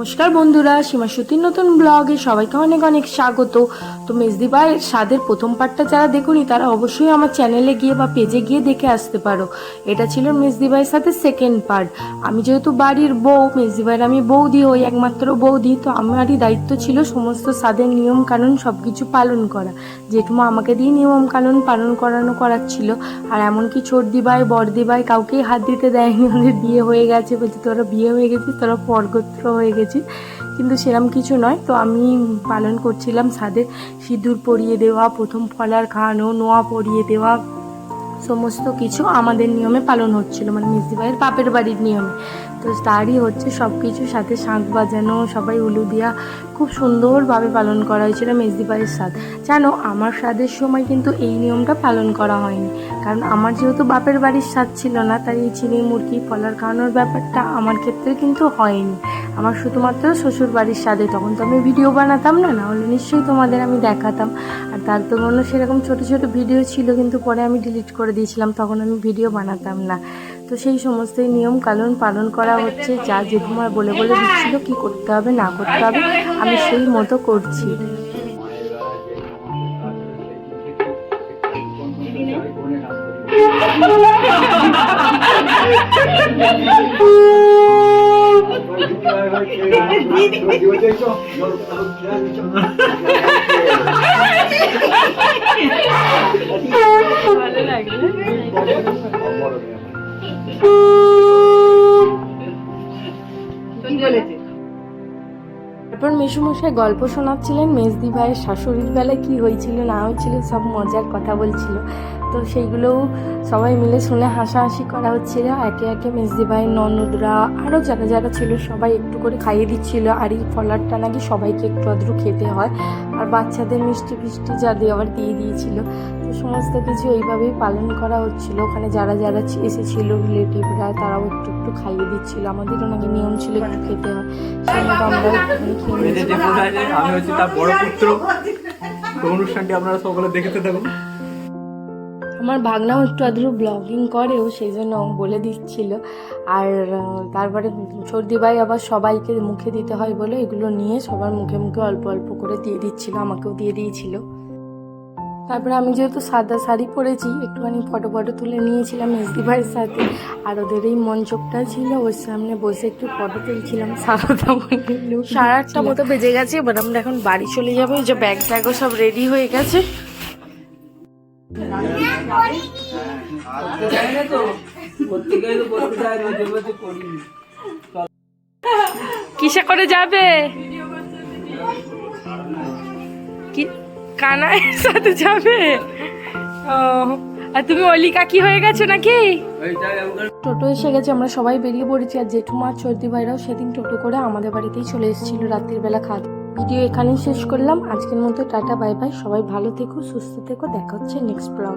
নমস্কার বন্ধুরা, সীমা সুতির নতুন ব্লগে সবাইকে অনেক অনেক স্বাগত। তো মেজদিবাইয়ের স্বাদের প্রথম পার্টটা যারা দেখুনি, তারা অবশ্যই আমার চ্যানেলে গিয়ে বা পেজে গিয়ে দেখে আসতে পারো। এটা ছিল মেজদিবাইয়ের সাথে সেকেন্ড পার্ট আমি যেহেতু বাড়ির বউ মেজদিবাইয়ের আমি বৌদি হই, একমাত্র বৌদি, তো আমারই দায়িত্ব ছিল সমস্ত স্বাদের নিয়ম কানুন সব কিছু পালন করা। জেঠুমা আমাকে দিয়ে নিয়ম কানুন পালন করানো করাচ্ছিল। আর এমনকি বড় দিবাই কাউকেই হাত দিতে দেয়নি। ওদের বিয়ে হয়ে গেছে বলছে, তোরা বিয়ে হয়ে গেছিস, তোরা পরগোত্র হয়ে গেছিস। কিন্তু সেরম কিছু নয়। তো আমি পালন করছিলাম সাদে সিঁদুর পরিয়ে দেওয়া, প্রথম ফলার খাওয়ানো নোয়া পরিয়ে দেওয়া, সমস্ত কিছু আমাদের নিয়মে পালন হচ্ছিল। মানে মিসদি ভাইয়ের বাপের বাড়ির নিয়মে। তো তারই হচ্ছে সব কিছু সাথে শাঁখ বাজানো, সবাই উলু দিয়া খুব সুন্দরভাবে পালন করা হয়েছিল মেজদি ভাইয়ের স্বাদ। জানো, আমার স্বাদের সময় কিন্তু এই নিয়মটা পালন করা হয়নি। কারণ আমার যেহেতু বাপের বাড়ির স্বাদ ছিল না, তাই এই চিনি মুরগি ফলার খাওয়ানোর ব্যাপারটা আমার ক্ষেত্রে কিন্তু হয়নি। আমার শুধুমাত্র শ্বশুর বাড়ির স্বাদে। তখন তো আমি ভিডিও বানাতাম না না হলে নিশ্চয়ই তোমাদের আমি দেখাতাম। আর তার তো কোনো সেরকম ছোট ছোট ভিডিও ছিল, কিন্তু পরে আমি ডিলিট করে দিয়েছিলাম, তখন আমি ভিডিও বানাতাম না। তো সেই সমস্ত নিয়ম কানুন পালন করা হচ্ছে, যা জেঠুমা বলে বলে দিচ্ছিল, কি করতে হবে, না করতে হবে, আমি সেই মতো করছি। তারপর মেসুমশাই গল্প শোনাচ্ছিলেন মেজদি ভাইয়ের শাশুড়ির বেলায় কি হয়েছিল, না হয়েছিল, সব মজার কথা বলছিল। তো সেইগুলোও সবাই মিলে শুনে হাসাহাসি করা হচ্ছিল। একে একে মেজদি ভাইয়ের ননদরা আরও যারা যারা ছিল সবাই একটু করে খাইয়ে দিচ্ছিল। আর এই ফলারটা নাকি সবাইকে একটু আধটু খেতে হয়। আর বাচ্চাদের মিষ্টি ফিষ্টি যা দেওয়ার দিয়ে দিয়েছিল। তো সমস্ত কিছু এইভাবেই পালন করা হচ্ছিল। ওখানে যারা যারা এসেছিল রিলেটিভরা তারাও একটু একটু খাইয়ে দিচ্ছিল। আমাদেরও নাকি নিয়ম ছিল একটু খেতে হয়। সেই মতো আমরাও খেয়ে আমি হচ্ছি তার বড় পুত্র। অনুষ্ঠানটি আপনারা সকলে দেখতে থাকুন। আমার ভাগনাও একটু আধটু ব্লগিং করেও সেই জন্য বলে দিচ্ছিল। আর তারপরে সর্দি ভাই আবার সবাইকে মুখে দিতে হয় বলে এগুলো নিয়ে সবার মুখে মুখে অল্প অল্প করে দিয়ে দিচ্ছিল, আমাকেও দিয়ে দিয়েছিল। তারপরে আমি যেহেতু সাদা শাড়ি পরেছি, একটুখানি ফটো ফটো তুলে নিয়েছিলাম এসডি ভাইয়ের সাথে। আর ওদের এই মঞ্চকটা ছিল, ওর সামনে বসে একটু ফটো তুলছিলাম। সারাটা সাড়ে আটটা মতো বেজে গেছে, এবার আমরা এখন বাড়ি চলে যাব। যে ব্যাগ ট্যাগও সব রেডি হয়ে গেছে। কিসে করে যাবে? কি? কানার সাথে যাবে? ও, আর তুমি অলিকা কি হয়ে গেছো নাকি? টোটো এসে গেছে, আমরা সবাই বেরিয়ে পড়েছি আর জেঠুমা সর্দি ভাইরাও সেদিন টোটো করে আমাদের বাড়িতেই চলে এসেছিল রাত্রির বেলা খাওয়া ভিডিও এখানেই শেষ করলাম। আজকের মতো টাটা, বাই বাই। সবাই ভালো থেকো, সুস্থ থেকো। দেখা হচ্ছে নেক্সট ব্লগ